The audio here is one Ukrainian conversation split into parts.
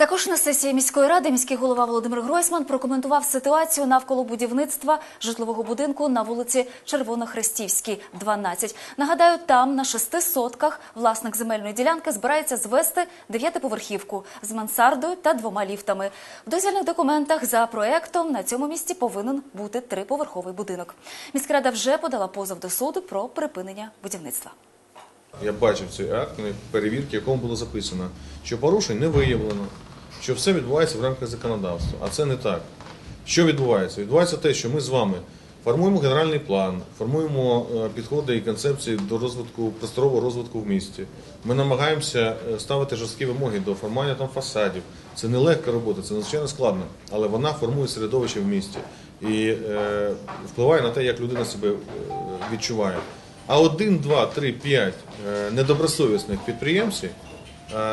Також на сесії міської ради міський голова Володимир Гройсман прокоментував ситуацію навколо будівництва житлового будинку на вулиці Червонохрестівській, 12. Нагадаю, там на шести сотках власник земельної ділянки збирається звести дев'ятиповерхівку з мансардою та двома ліфтами. В дозвільних документах за проектом на цьому місці повинен бути триповерховий будинок. Міськрада вже подала позов до суду про припинення будівництва. Я бачив цей акт на перевірки, якому було записано, що порушень не виявлено, що все відбувається в рамках законодавства. А це не так. Що відбувається? Відбувається те, що ми з вами формуємо генеральний план, формуємо е, підходи і концепції до розвитку просторового розвитку в місті. Ми намагаємося е, ставити жорсткі вимоги до формування там фасадів. Це не легка робота, це надзвичайно складно, але вона формує середовище в місті і е, впливає на те, як людина себе е, відчуває. А один, два, три, п'ять недобросовісних підприємців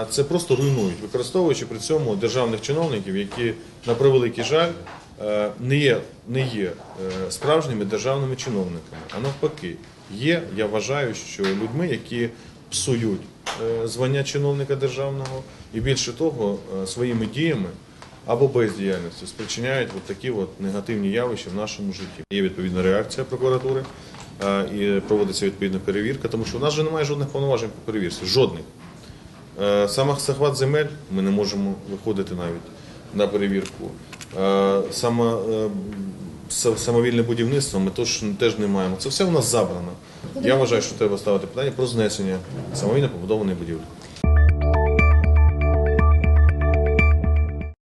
це просто руйнують, використовуючи при цьому державних чиновників, які, на превеликий жаль, е, не є, не є е, справжніми державними чиновниками. А навпаки, є, я вважаю, що людьми, які псують е, звання чиновника державного і більше того, е, своїми діями або бездіяльністю спричиняють от такі от негативні явища в нашому житті. Є відповідна реакція прокуратури е, і проводиться відповідна перевірка, тому що у нас вже немає жодних повноважень по перевірці. Жодних. Е, Саме захват земель ми не можемо виходити навіть на перевірку. Е, Саме е, самовільне будівництво ми теж, теж не маємо. Це все у нас забрано. Я вважаю, що треба ставити питання про знесення самовільно побудованої будівлі.